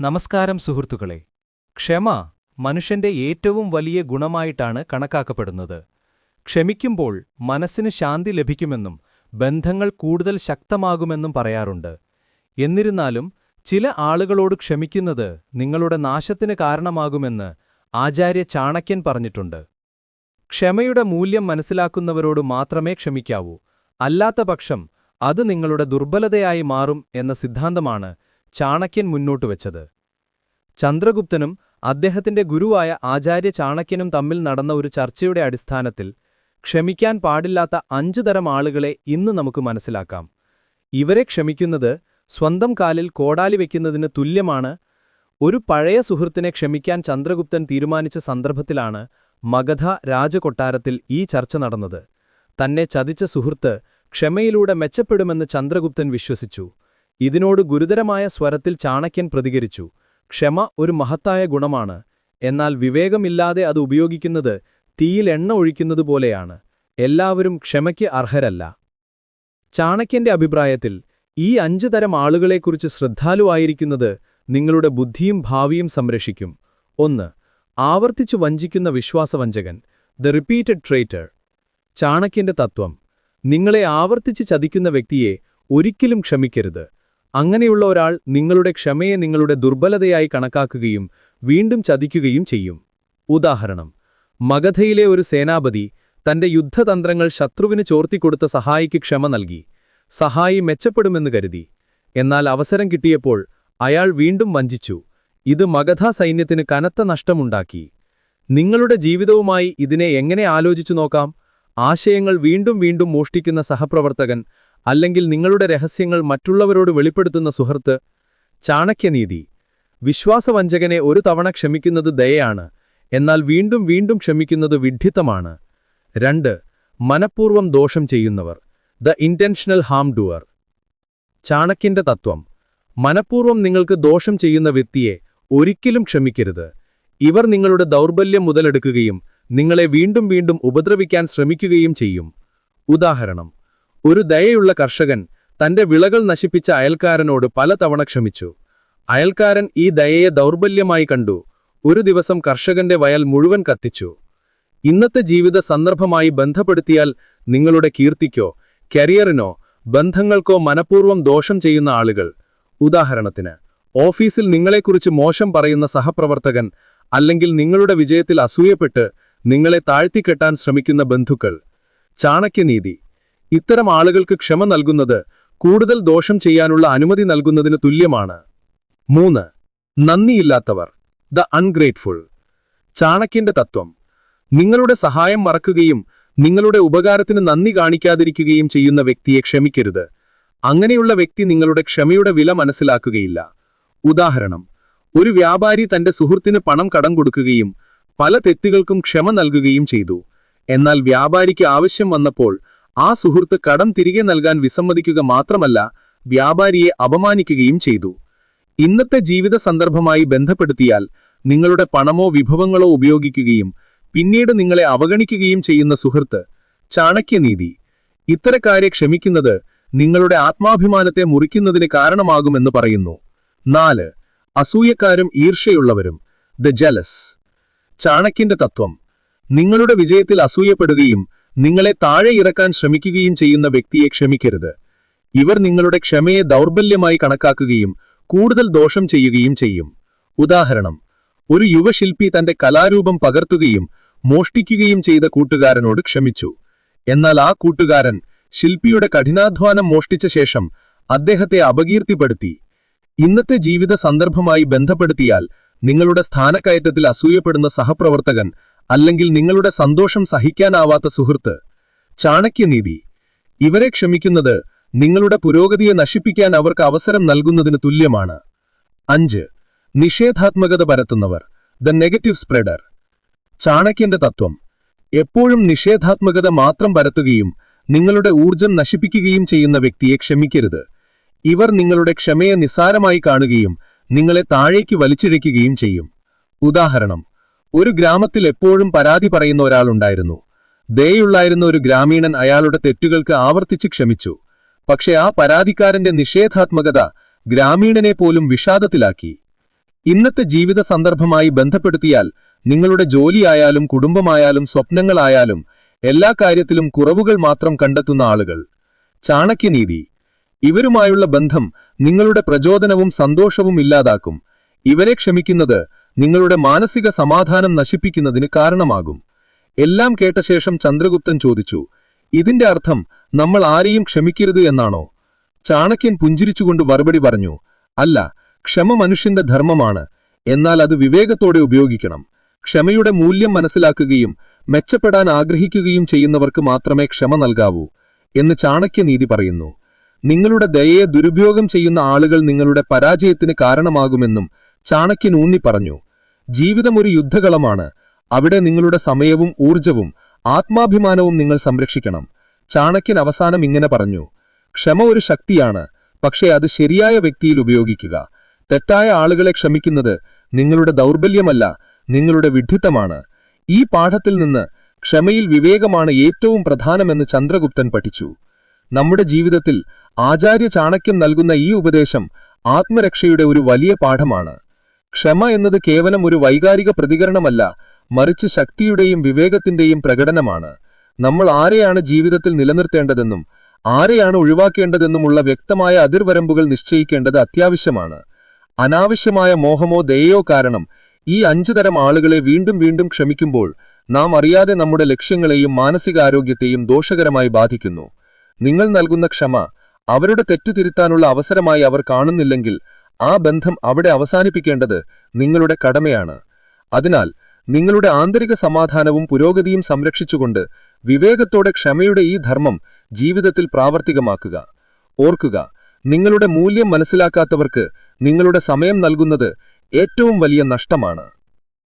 നമസ്കാരം സുഹൃത്തുക്കളെ. ക്ഷമ മനുഷ്യന്റെ ഏറ്റവും വലിയ ഗുണമായിട്ടാണ് കണക്കാക്കപ്പെടുന്നത്. ക്ഷമിക്കുമ്പോൾ മനസ്സിന് ശാന്തി ലഭിക്കുമെന്നും ബന്ധങ്ങൾ കൂടുതൽ ശക്തമാകുമെന്നും പറയാറുണ്ട്. എന്നിരുന്നാലും ചില ആളുകളോട് ക്ഷമിക്കുന്നത് നിങ്ങളുടെ നാശത്തിന് കാരണമാകുമെന്ന് ആചാര്യ ചാണക്യൻ പറഞ്ഞിട്ടുണ്ട്. ക്ഷമയുടെ മൂല്യം മനസ്സിലാക്കുന്നവരോട് മാത്രമേ ക്ഷമിക്കാവൂ. അല്ലാത്തപക്ഷം അത് നിങ്ങളുടെ ദുർബലതയായി മാറും എന്ന സിദ്ധാന്തമാണ് ചാണക്യൻ മുന്നോട്ട് വെച്ചത്. ചന്ദ്രഗുപ്തനും അദ്ദേഹത്തിന്റെ ഗുരുവായ ആചാര്യ ചാണക്യനും തമ്മിൽ നടന്ന ഒരു ചർച്ചയുടെ അടിസ്ഥാനത്തിൽ ക്ഷമിക്കാൻ പാടില്ലാത്ത അഞ്ചു തരം ആളുകളെ ഇന്ന് നമുക്ക് മനസ്സിലാക്കാം. ഇവരെ ക്ഷമിക്കുന്നത് സ്വന്തം കാലിൽ കോടാലി വയ്ക്കുന്നതിന് തുല്യമാണ്. ഒരു പഴയ സുഹൃത്തിനെ ക്ഷമിക്കാൻ ചന്ദ്രഗുപ്തൻ തീരുമാനിച്ച സന്ദർഭത്തിലാണ് മഗധ രാജകൊട്ടാരത്തിൽ ഈ ചർച്ച നടന്നത്. തന്നെ ചതിച്ച സുഹൃത്ത് ക്ഷമയിലൂടെ മെച്ചപ്പെടുമെന്ന് ചന്ദ്രഗുപ്തൻ വിശ്വസിച്ചു. ഇതിനോട് ഗുരുതരമായ സ്വരത്തിൽ ചാണക്യൻ പ്രതികരിച്ചു ക്ഷമ ഒരു മഹത്തായ ഗുണമാണ് എന്നാൽ വിവേകമില്ലാതെ അത് ഉപയോഗിക്കുന്നത് തീയിൽ എണ്ണ ഒഴിക്കുന്നതുപോലെയാണ് എല്ലാവരും ക്ഷമയ്ക്ക് അർഹരല്ല. ചാണക്യന്റെ അഭിപ്രായത്തിൽ ഈ അഞ്ചു തരം ആളുകളെക്കുറിച്ച് ശ്രദ്ധാലുവായിരിക്കുന്നത് നിങ്ങളുടെ ബുദ്ധിയും ഭാവിയും സംരക്ഷിക്കും. ഒന്ന് ആവർത്തിച്ചു വഞ്ചിക്കുന്ന വിശ്വാസവഞ്ചകൻ ദ റിപ്പീറ്റഡ് ട്രേറ്റർ. ചാണക്യന്റെ തത്വം നിങ്ങളെ ആവർത്തിച്ച് ചതിക്കുന്ന വ്യക്തിയെ ഒരിക്കലും ക്ഷമിക്കരുത്. അങ്ങനെയുള്ള ഒരാൾ നിങ്ങളുടെ ക്ഷമയെ നിങ്ങളുടെ ദുർബലതയായി കണക്കാക്കുകയും വീണ്ടും ചതിക്കുകയും ചെയ്യും. ഉദാഹരണം മഗധയിലെ ഒരു സേനാപതി തന്റെ യുദ്ധതന്ത്രങ്ങൾ ശത്രുവിന് ചോർത്തിക്കൊടുത്ത സഹായിക്ക് ക്ഷമ നൽകി സഹായി മെച്ചപ്പെടുമെന്ന് കരുതി. എന്നാൽ അവസരം കിട്ടിയപ്പോൾ അയാൾ വീണ്ടും വഞ്ചിച്ചു ഇത് മഗധ സൈന്യത്തിന് കനത്ത നഷ്ടമുണ്ടാക്കി. നിങ്ങളുടെ ജീവിതവുമായി ഇതിനെ എങ്ങനെ ആലോചിച്ചു നോക്കാം? ആശയങ്ങൾ വീണ്ടും വീണ്ടും മോഷ്ടിക്കുന്ന സഹപ്രവർത്തകൻ അല്ലെങ്കിൽ നിങ്ങളുടെ രഹസ്യങ്ങൾ മറ്റുള്ളവരോട് വെളിപ്പെടുത്തുന്ന സുഹൃത്ത് ചാണക്യനീതി. വിശ്വാസവഞ്ചകനെ ഒരു തവണ ക്ഷമിക്കുന്നത് ദയയാണ് എന്നാൽ വീണ്ടും വീണ്ടും ക്ഷമിക്കുന്നത് വിഡ്ഢിത്തമാണ്. രണ്ട് മനഃപൂർവം ദോഷം ചെയ്യുന്നവർ. The intentional harm doer. ചാണക്യന്റെ തത്വം. മനഃപൂർവം നിങ്ങൾക്ക് ദോഷം ചെയ്യുന്ന വ്യക്തിയെ ഒരിക്കലും ക്ഷമിക്കരുത്. ഇവർ നിങ്ങളുടെ ദൗർബല്യം മുതലെടുക്കുകയും നിങ്ങളെ വീണ്ടും വീണ്ടും ഉപദ്രവിക്കാൻ ശ്രമിക്കുകയും ചെയ്യും. ഉദാഹരണം ഒരു ദയയുള്ള കർഷകൻ തന്റെ വിളകൾ നശിപ്പിച്ച അയൽക്കാരനോട് പലതവണ ക്ഷമിച്ചു. അയൽക്കാരൻ ഈ ദയയെ ദൗർബല്യമായി കണ്ടു. ഒരു ദിവസം കർഷകന്റെ വയൽ മുഴുവൻ കത്തിച്ചു. ഇന്നത്തെ ജീവിത സന്ദർഭമായി ബന്ധപ്പെടുത്തിയാൽ നിങ്ങളുടെ കീർത്തിക്കോ കരിയറിനോ ബന്ധങ്ങൾക്കോ മനഃപൂർവം ദോഷം ചെയ്യുന്ന ആളുകൾ. ഉദാഹരണത്തിന് ഓഫീസിൽ നിങ്ങളെക്കുറിച്ച് മോശം പറയുന്ന സഹപ്രവർത്തകൻ അല്ലെങ്കിൽ നിങ്ങളുടെ വിജയത്തിൽ അസൂയപ്പെട്ട് നിങ്ങളെ താഴ്ത്തിക്കെട്ടാൻ ശ്രമിക്കുന്ന ബന്ധുക്കൾ. ചാണക്യനീതി ഇത്തരം ആളുകൾക്ക് ക്ഷമ നൽകുന്നത് കൂടുതൽ ദോഷം ചെയ്യാനുള്ള അനുമതി നൽകുന്നതിന് തുല്യമാണ്. മൂന്ന് നന്ദിയില്ലാത്തവർ. The ungrateful. ചാണക്യന്റെ തത്വം. നിങ്ങളുടെ സഹായം മറക്കുകയും നിങ്ങളുടെ ഉപകാരത്തിന് നന്ദി കാണിക്കാതിരിക്കുകയും ചെയ്യുന്ന വ്യക്തിയെ ക്ഷമിക്കരുത്. അങ്ങനെയുള്ള വ്യക്തി നിങ്ങളുടെ ക്ഷമയുടെ വില മനസ്സിലാക്കുകയില്ല. ഉദാഹരണം ഒരു വ്യാപാരി തന്റെ സുഹൃത്തിന് പണം കടം കൊടുക്കുകയും പല തെറ്റുകൾക്കും ക്ഷമ നൽകുകയും ചെയ്തു. എന്നാൽ വ്യാപാരിക്ക് ആവശ്യം വന്നപ്പോൾ ആ സുഹൃത്ത് കടം തിരികെ നൽകാൻ വിസമ്മതിക്കുക മാത്രമല്ല വ്യാപാരിയെ അപമാനിക്കുകയും ചെയ്തു. ഇന്നത്തെ ജീവിത സന്ദർഭമായി ബന്ധപ്പെടുത്തിയാൽ നിങ്ങളുടെ പണമോ വിഭവങ്ങളോ ഉപയോഗിക്കുകയും പിന്നീട് നിങ്ങളെ അവഗണിക്കുകയും ചെയ്യുന്ന സുഹൃത്ത് ചാണക്യനീതി. ഇത്തരക്കാരെ ക്ഷമിക്കുന്നത് നിങ്ങളുടെ ആത്മാഭിമാനത്തെ മുറിക്കുന്നതിന് കാരണമാകുമെന്ന് പറയുന്നു. നാല് അസൂയക്കാരും ഈർഷയുള്ളവരും ദ ജലസ്. ചാണക്യന്റെ തത്വം. നിങ്ങളുടെ വിജയത്തിൽ അസൂയപ്പെടുകയും നിങ്ങളെ താഴെ ഇറക്കാൻ ശ്രമിക്കുകയും ചെയ്യുന്ന വ്യക്തിയെ ക്ഷമിക്കരുത്. ഇവർ നിങ്ങളുടെ ക്ഷമയെ ദൗർബല്യമായി കണക്കാക്കുകയും കൂടുതൽ ദോഷം ചെയ്യുകയും ചെയ്യും. ഉദാഹരണം ഒരു യുവശില്പി തന്റെ കലാരൂപം പകർത്തുകയും മോഷ്ടിക്കുകയും ചെയ്ത കൂട്ടുകാരനോട് ക്ഷമിച്ചു. എന്നാൽ ആ കൂട്ടുകാരൻ ശില്പിയുടെ കഠിനാധ്വാനം മോഷ്ടിച്ച ശേഷം അദ്ദേഹത്തെ അപകീർത്തിപ്പെടുത്തി. ഇന്നത്തെ ജീവിത സന്ദർഭമായി ബന്ധപ്പെടുത്തിയാൽ നിങ്ങളുടെ സ്ഥാനക്കയറ്റത്തിൽ അസൂയപ്പെടുന്ന സഹപ്രവർത്തകൻ അല്ലെങ്കിൽ നിങ്ങളുടെ സന്തോഷം സഹിക്കാനാവാത്ത സുഹൃത്ത് ചാണക്യനീതി ഇവരെ ക്ഷമിക്കുന്നത് നിങ്ങളുടെ പുരോഗതിയെ നശിപ്പിക്കാൻ അവർക്ക് അവസരം നൽകുന്നതിന് തുല്യമാണ്. അഞ്ച് നിഷേധാത്മകത പരത്തുന്നവർ ദ നെഗറ്റീവ് സ്പ്രെഡർ ചാണക്യന്റെ തത്വം എപ്പോഴും നിഷേധാത്മകത മാത്രം പരത്തുകയും നിങ്ങളുടെ ഊർജം നശിപ്പിക്കുകയും ചെയ്യുന്ന വ്യക്തിയെ ക്ഷമിക്കരുത്. ഇവർ നിങ്ങളുടെ ക്ഷമയെ നിസ്സാരമായി കാണുകയും നിങ്ങളെ താഴേക്ക് വലിച്ചിഴയ്ക്കുകയും ചെയ്യും. ഉദാഹരണം ഒരു ഗ്രാമത്തിൽ എപ്പോഴും പരാതി പറയുന്ന ഒരാളുണ്ടായിരുന്നു. ദയുള്ളായിരുന്ന ഒരു ഗ്രാമീണൻ അയാളുടെ തെറ്റുകൾക്ക് ആവർത്തിച്ച് ക്ഷമിച്ചു. പക്ഷെ ആ പരാതിക്കാരന്റെ നിഷേധാത്മകത ഗ്രാമീണനെ പോലും വിഷാദത്തിലാക്കി. ഇന്നത്തെ ജീവിത സന്ദർഭമായി ബന്ധപ്പെടുത്തിയാൽ നിങ്ങളുടെ ജോലിയായാലും കുടുംബമായാലും സ്വപ്നങ്ങളായാലും എല്ലാ കാര്യത്തിലും കുറവുകൾ മാത്രം കണ്ടെത്തുന്ന ആളുകൾ. ചാണക്യനീതി. ഇവരുമായുള്ള ബന്ധം നിങ്ങളുടെ പ്രചോദനവും സന്തോഷവും ഇല്ലാതാക്കും. ഇവരെ ക്ഷമിക്കുന്നത് നിങ്ങളുടെ മാനസിക സമാധാനം നശിപ്പിക്കുന്നതിന് കാരണമാകും. എല്ലാം കേട്ട ശേഷം ചന്ദ്രഗുപ്തൻ ചോദിച്ചു ഇതിന്റെ അർത്ഥം നമ്മൾ ആരെയും ക്ഷമിക്കരുത് എന്നാണോ? ചാണക്യൻ പുഞ്ചിരിച്ചുകൊണ്ട് മറുപടി പറഞ്ഞു അല്ല ക്ഷമ മനുഷ്യന്റെ ധർമ്മമാണ് എന്നാൽ അത് വിവേകത്തോടെ ഉപയോഗിക്കണം. ക്ഷമയുടെ മൂല്യം മനസ്സിലാക്കുകയും മെച്ചപ്പെടാൻ ആഗ്രഹിക്കുകയും ചെയ്യുന്നവർക്ക് മാത്രമേ ക്ഷമ നൽകാവൂ എന്ന് ചാണക്യനീതി പറയുന്നു. നിങ്ങളുടെ ദയയെ ദുരുപയോഗം ചെയ്യുന്ന ആളുകൾ നിങ്ങളുടെ പരാജയത്തിന് കാരണമാകുമെന്നും ചാണക്യൻ ഊന്നി പറഞ്ഞു ജീവിതം ഒരു യുദ്ധകളമാണ്. അവിടെ നിങ്ങളുടെ സമയവും ഊർജവും ആത്മാഭിമാനവും നിങ്ങൾ സംരക്ഷിക്കണം. ചാണക്യൻ അവസാനം ഇങ്ങനെ പറഞ്ഞു ക്ഷമ ഒരു ശക്തിയാണ് പക്ഷേ അത് ശരിയായ വ്യക്തിയിൽ ഉപയോഗിക്കുക. തെറ്റായ ആളുകളെ ക്ഷമിക്കുന്നത് നിങ്ങളുടെ ദൗർബല്യമല്ല നിങ്ങളുടെ വിഡ്ഢിത്തമാണ്. ഈ പാഠത്തിൽ നിന്ന് ക്ഷമയിൽ വിവേകമാണ് ഏറ്റവും പ്രധാനമെന്ന് ചന്ദ്രഗുപ്തൻ പഠിച്ചു. നമ്മുടെ ജീവിതത്തിൽ ആചാര്യ ചാണക്യം നൽകുന്ന ഈ ഉപദേശം ആത്മരക്ഷയുടെ ഒരു വലിയ പാഠമാണ്. ക്ഷമ എന്നത് കേവലം ഒരു വൈകാരിക പ്രതികരണമല്ല മറിച്ച് ശക്തിയുടെയും വിവേകത്തിന്റെയും പ്രകടനമാണ്. നമ്മൾ ആരെയാണ് ജീവിതത്തിൽ നിലനിർത്തേണ്ടതെന്നും ആരെയാണ് ഒഴിവാക്കേണ്ടതെന്നുമുള്ള വ്യക്തമായ അതിർവരമ്പുകൾ നിശ്ചയിക്കേണ്ടത് അത്യാവശ്യമാണ്. അനാവശ്യമായ മോഹമോ ദയയോ കാരണം ഈ അഞ്ചു തരം ആളുകളെ വീണ്ടും വീണ്ടും ക്ഷമിക്കുമ്പോൾ നാം അറിയാതെ നമ്മുടെ ലക്ഷ്യങ്ങളെയും മാനസികാരോഗ്യത്തെയും ദോഷകരമായി ബാധിക്കുന്നു. നിങ്ങൾ നൽകുന്ന ക്ഷമ അവരുടെ തെറ്റുതിരുത്താനുള്ള അവസരമായി അവർ കാണുന്നില്ലെങ്കിൽ ആ ബന്ധം അവിടെ അവസാനിപ്പിക്കേണ്ടത് നിങ്ങളുടെ കടമയാണ്. അതിനാൽ നിങ്ങളുടെ ആന്തരിക സമാധാനവും പുരോഗതിയും സംരക്ഷിച്ചുകൊണ്ട് വിവേകത്തോടെ ക്ഷമയുടെ ഈ ധർമ്മം ജീവിതത്തിൽ പ്രാവർത്തികമാക്കുക. ഓർക്കുക നിങ്ങളുടെ മൂല്യം മനസ്സിലാക്കാത്തവർക്ക് നിങ്ങളുടെ സമയം നൽകുന്നത് ഏറ്റവും വലിയ നഷ്ടമാണ്.